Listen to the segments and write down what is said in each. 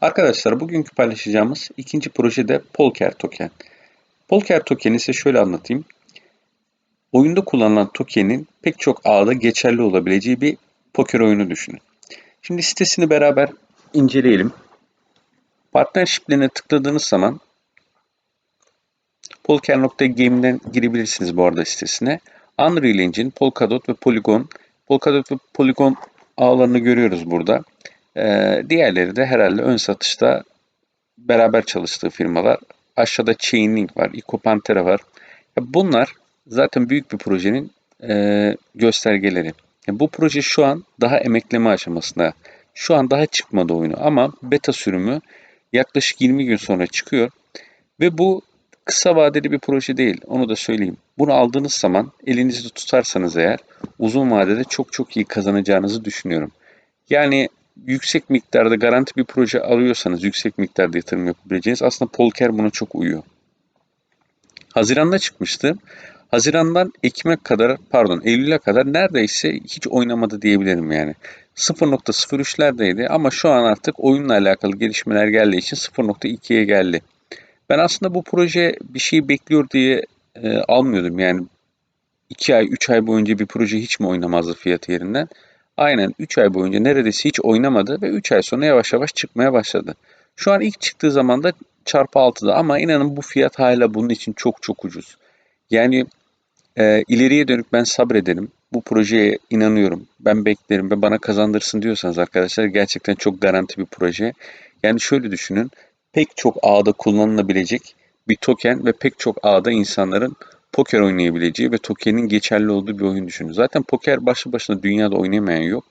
Arkadaşlar bugünkü paylaşacağımız ikinci proje de Polker Token. Polker Token'i ise şöyle anlatayım. Oyunda kullanılan tokenin pek çok ağda geçerli olabileceği bir poker oyunu düşünün. Şimdi sitesini beraber inceleyelim. Partnership'lerine tıkladığınız zaman Polker.game'den girebilirsiniz bu arada sitesine. Unreal Engine, Polkadot ve Polygon. Polkadot ve Polygon ağlarını görüyoruz burada. Ee, diğerleri de herhalde ön satışta beraber çalıştığı firmalar. Aşağıda Chainlink var, Ecopantera var. Bunlar zaten büyük bir projenin e, göstergeleri. bu proje şu an daha emekleme aşamasında. Şu an daha çıkmadı oyunu ama beta sürümü yaklaşık 20 gün sonra çıkıyor. Ve bu kısa vadeli bir proje değil. Onu da söyleyeyim. Bunu aldığınız zaman elinizde tutarsanız eğer uzun vadede çok çok iyi kazanacağınızı düşünüyorum. Yani yüksek miktarda garanti bir proje alıyorsanız yüksek miktarda yatırım yapabileceğiniz aslında Polker buna çok uyuyor. Haziran'da çıkmıştı. Haziran'dan Ekim'e kadar pardon Eylül'e kadar neredeyse hiç oynamadı diyebilirim yani. 0.03'lerdeydi ama şu an artık oyunla alakalı gelişmeler geldiği için 0.2'ye geldi. Ben aslında bu proje bir şey bekliyor diye e, almıyordum yani 2 ay 3 ay boyunca bir proje hiç mi oynamazdı fiyatı yerinden. Aynen 3 ay boyunca neredeyse hiç oynamadı ve 3 ay sonra yavaş yavaş çıkmaya başladı. Şu an ilk çıktığı zaman da çarpı 6'da ama inanın bu fiyat hala bunun için çok çok ucuz. Yani e, ileriye dönük ben sabredelim. Bu projeye inanıyorum. Ben beklerim ve bana kazandırsın diyorsanız arkadaşlar gerçekten çok garanti bir proje. Yani şöyle düşünün. Pek çok ağda kullanılabilecek bir token ve pek çok ağda insanların poker oynayabileceği ve tokenin geçerli olduğu bir oyun düşünün. Zaten poker başlı başına dünyada oynamayan yok.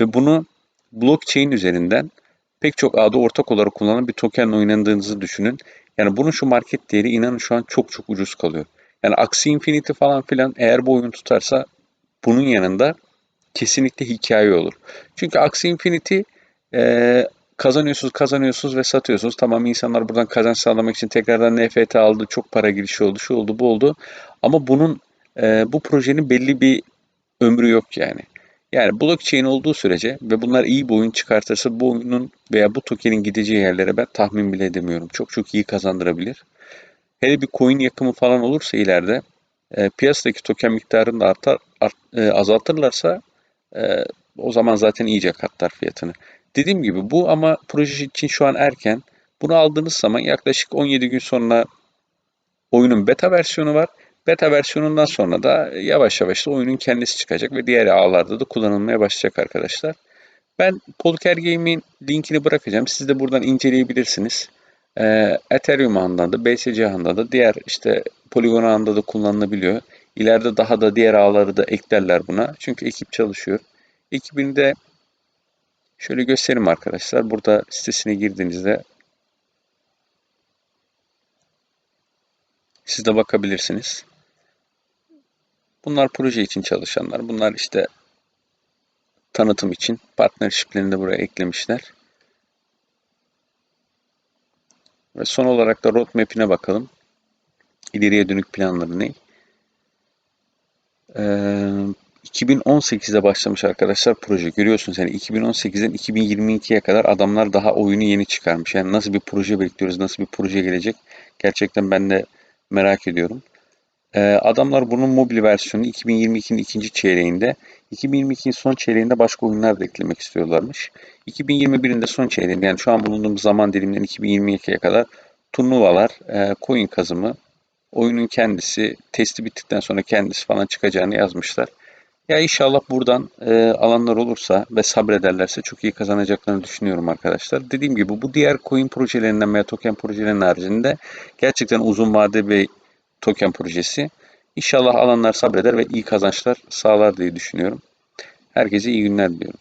Ve bunu blockchain üzerinden pek çok ağda ortak olarak kullanılan bir token oynandığınızı düşünün. Yani bunun şu market değeri inanın şu an çok çok ucuz kalıyor. Yani Axie Infinity falan filan eğer bu oyun tutarsa bunun yanında kesinlikle hikaye olur. Çünkü Axie Infinity e, kazanıyorsunuz, kazanıyorsunuz ve satıyorsunuz. Tamam insanlar buradan kazanç sağlamak için tekrardan NFT aldı, çok para girişi oldu, şu oldu, bu oldu. Ama bunun e, bu projenin belli bir ömrü yok yani. Yani blockchain olduğu sürece ve bunlar iyi bir oyun çıkartırsa bu oyunun veya bu tokenin gideceği yerlere ben tahmin bile edemiyorum. Çok çok iyi kazandırabilir. Hele bir coin yakımı falan olursa ileride e, piyasadaki token miktarını da artar, art, e, azaltırlarsa e, o zaman zaten iyice katlar fiyatını. Dediğim gibi bu ama proje için şu an erken. Bunu aldığınız zaman yaklaşık 17 gün sonra oyunun beta versiyonu var. Beta versiyonundan sonra da yavaş yavaş da oyunun kendisi çıkacak ve diğer ağlarda da kullanılmaya başlayacak arkadaşlar. Ben Polker Game'in linkini bırakacağım. Siz de buradan inceleyebilirsiniz. Ee, Ethereum ağında da, BSC ağında da, diğer işte Polygon ağında da kullanılabiliyor. İleride daha da diğer ağları da eklerler buna. Çünkü ekip çalışıyor. Ekibinde Şöyle göstereyim arkadaşlar. Burada sitesine girdiğinizde siz de bakabilirsiniz. Bunlar proje için çalışanlar. Bunlar işte tanıtım için partnershiplerini de buraya eklemişler. Ve son olarak da roadmap'ine bakalım. İleriye dönük planları ne? Ee, 2018'de başlamış arkadaşlar proje. Görüyorsunuz yani 2018'den 2022'ye kadar adamlar daha oyunu yeni çıkarmış. Yani nasıl bir proje bekliyoruz, nasıl bir proje gelecek gerçekten ben de merak ediyorum. Ee, adamlar bunun mobil versiyonu 2022'nin ikinci çeyreğinde, 2022'nin son çeyreğinde başka oyunlar da eklemek istiyorlarmış. 2021'in de son çeyreğinde yani şu an bulunduğumuz zaman diliminden 2022'ye kadar turnuvalar, e, coin kazımı, oyunun kendisi, testi bittikten sonra kendisi falan çıkacağını yazmışlar. Ya inşallah buradan e, alanlar olursa ve sabrederlerse çok iyi kazanacaklarını düşünüyorum arkadaşlar. Dediğim gibi bu diğer coin projelerinden veya token projelerinin haricinde gerçekten uzun vade bir token projesi. İnşallah alanlar sabreder ve iyi kazançlar sağlar diye düşünüyorum. Herkese iyi günler diliyorum.